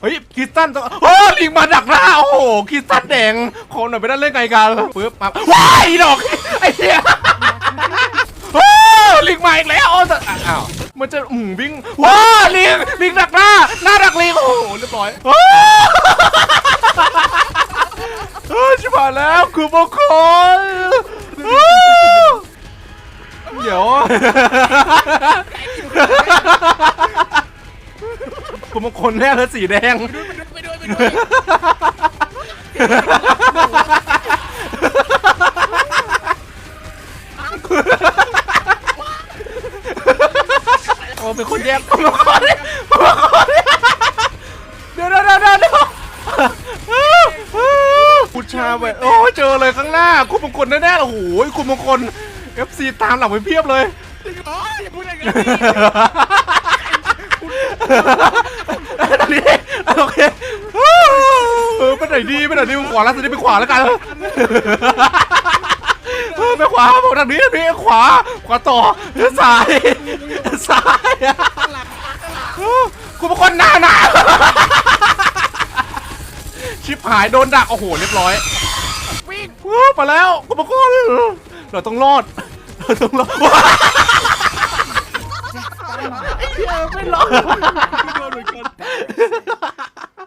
เฮ้ยคริสตันตัวโอ้ลิงมาดักหน้าโอ้โหคริสตันแดงคนหน่อยไปได้เล่นไงกันปึ๊บมาว้ายดอกไอ้เหี้ยโอ้ลิงมาอีกแล้วโอ้แต่อ้าวมันจะอืมวิ่งว้าลิงลิงดักหน้าหน้าดักลิงโอ้โหเรียบร้อยโอ้เฮ้ยชิบหายแล้วคือมงคลเดี๋ยว คุณมงคลแน่เลยสีแดง ไปด้วยไปด้วยโอ้เป็นคนแยกคุณมงคลคุณมงคลเดี๋ยวเดี๋ยวเดี๋ยวเดี๋ยวพุชชาไปโอ้เจอเลยข้างหน้า คุณมงคลแน่ๆโอ้โหคุณมงคล FC ตามหลังไปเพียบเลย จริงเหรออย่าพูดอย่างนี้ตอนนี้โอเค เออไปไหนดีไปไหนดีขวาแล้วสิไปขวาแล้วกันเออไปขวาบอกทางนี้พี่ขวา ขวาต่อซ้ายซ้ายเออกูเป็นคนหน้าหนาชิบหายโดนดักโอ้โหเรียบร้อยวิ่งเออไปแล้วกูเป็นคนเราต้องรอดเราต้องรอดไอ้เหี้ยไม่รอด